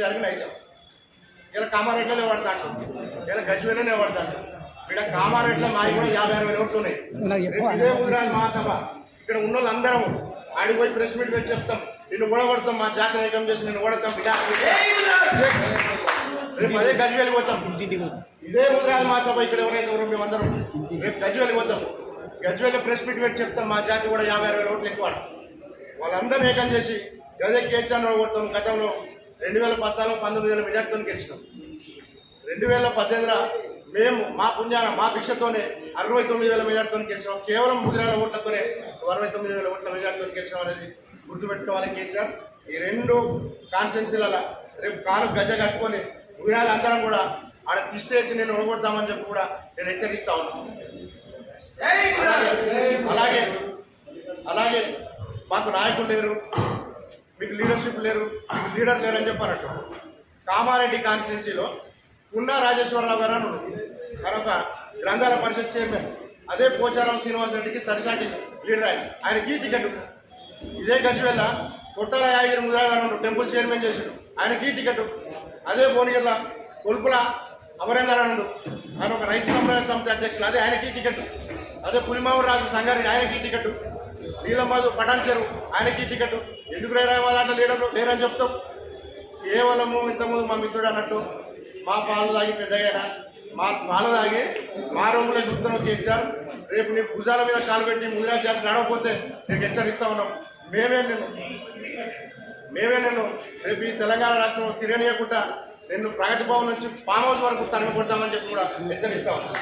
కేసీఆర్కి నైజాం ఇలా కామారెడ్డిలోనే పడతాడు. ఇలా గజ్వేలోనే పడతాడు. ఇక్కడ కామారెడ్డిలో మాకు కూడా యాభై అరవై ఓట్లు ఉన్నాయి. రేపు ఇదే ముదిరాజ్ మహాసభ ఇక్కడ ఉన్న వాళ్ళందరం ఆడికి పోయి ప్రెస్ మీట్ పెట్టి చెప్తాం. నిన్ను ఓడగొడతాం మా జాతర ఏకం చేసి నిన్ను ఓడతాం బిడ్డ రేపు అదే గజ్వేలి పోతాం. ఇదే ముదిరాజ్ మహాసభ ఇక్కడ ఎవరైతే ఎవరో మేమందరం. రేపు గజ్వేలి పోతాం. గజ్వేలి ప్రెస్ మీట్ పెట్టి చెప్తాం మా జాతి కూడా యాభై అరవై ఓట్లు ఎక్కువ. వాళ్ళందరూ ఏకం చేసి అదే కేసీఆర్ ఓడగొడతాం గతంలో. రెండు వేల పద్నాలుగు పంతొమ్మిది వేల మెజార్టీతో గెలిచినాం. రెండు వేల పద్దెనిమిదిలో మేము మా పుణ్యాన మా భిక్షతోనే అరవై తొమ్మిది వేల మెజార్టీతో గెలిచాం కేవలం ముదిరాల ఓట్లతోనే అరవై తొమ్మిది వేల ఓట్ల మెజార్టీతో గెలిచాం అనేది గుర్తుపెట్టుకోవాలి కేసీఆర్. ఈ రెండు కాన్స్టిట్యున్సీలలో రేపు కారు గజ కట్టుకొని ముదిరాల అందరం కూడా ఆడ తిష్టేసి నేను ఓడగొడతామని చెప్పి కూడా నేను హెచ్చరిస్తా ఉన్నాను అలాగే అలాగే మాకు నాయకులు లేరు. మీకు లీడర్షిప్ లేరు మీకు లీడర్ లేరు అని చెప్పారట కామారెడ్డి కాన్స్టిట్యున్సీలో ఉన్న రాజేశ్వరరావు గారు అని తర్వాత గ్రంథాల పరిషత్ చైర్మన్ అదే పోచారం శ్రీనివాస్ రెడ్డికి సరిసాటి లీడర్ ఆయన. ఆయనకి టికెట్ ఇదే గచ్చివెల్ల కొట్టాల యాగిరి ముదాగారు టెంపుల్ చైర్మన్ చేశాడు ఆయనకి టికెట్ అదే భువనగిరిలో కొలుపుల అమరేందర్ ఆయన ఒక రైతు సమన్వయ సమితి అధ్యక్షులు. అదే ఆయనకి టికెట్ అదే పులిమావరాజు రాజు సంగారెడ్డి ఆయనకి టికెట్ నీలమాధు పటాన్ చెరువు ఆయనకి టికెట్ ఎందుకు లేరా మా దాంట్లో లీడర్లు లేరని చెప్తాం. కేవలము ఇంతకుముందు మా మిత్రుడు అన్నట్టు మా పాలు తాగి పెద్దగా మా పాలు తాగి మా రొమ్ములో చెప్తున్నాం కేసీఆర్ రేపు నీ భుజాల మీద కాలు పెట్టి ముదిరా జాతి నడవకపోతే నీకు హెచ్చరిస్తా ఉన్నాం. మేమే నేను మేమే నేను రేపు ఈ తెలంగాణ రాష్ట్రం తిరగనీయకుండా నిన్ను ప్రగతి భవన్ నుంచి ఫామ్ హౌస్ వరకు తరిమి కొడతామని చెప్పి కూడా హెచ్చరిస్తా ఉన్నాం.